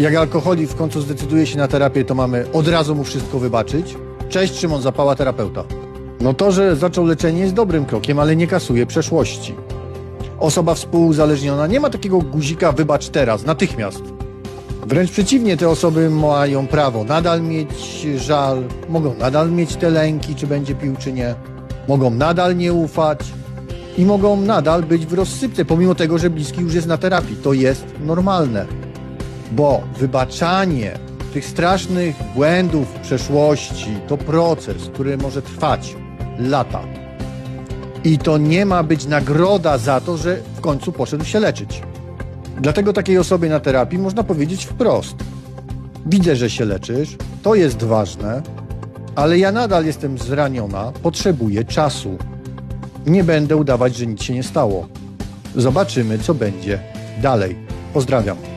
Jak alkoholik w końcu zdecyduje się na terapię, to mamy od razu mu wszystko wybaczyć. Cześć, Szymon Zapała, terapeuta. No to, że zaczął leczenie jest dobrym krokiem, ale nie kasuje przeszłości. Osoba współuzależniona nie ma takiego guzika wybacz teraz, natychmiast. Wręcz przeciwnie, te osoby mają prawo nadal mieć żal, mogą nadal mieć te lęki, czy będzie pił, czy nie, mogą nadal nie ufać i mogą nadal być w rozsypce, pomimo tego, że bliski już jest na terapii. To jest normalne, bo wybaczanie tych strasznych błędów w przeszłości to proces, który może trwać lata. I to nie ma być nagroda za to, że w końcu poszedł się leczyć. Dlatego takiej osobie na terapii można powiedzieć wprost: Widzę, że się leczysz, to jest ważne, ale ja nadal jestem zraniona, potrzebuję czasu. Nie będę udawać, że nic się nie stało. Zobaczymy, co będzie dalej. Pozdrawiam.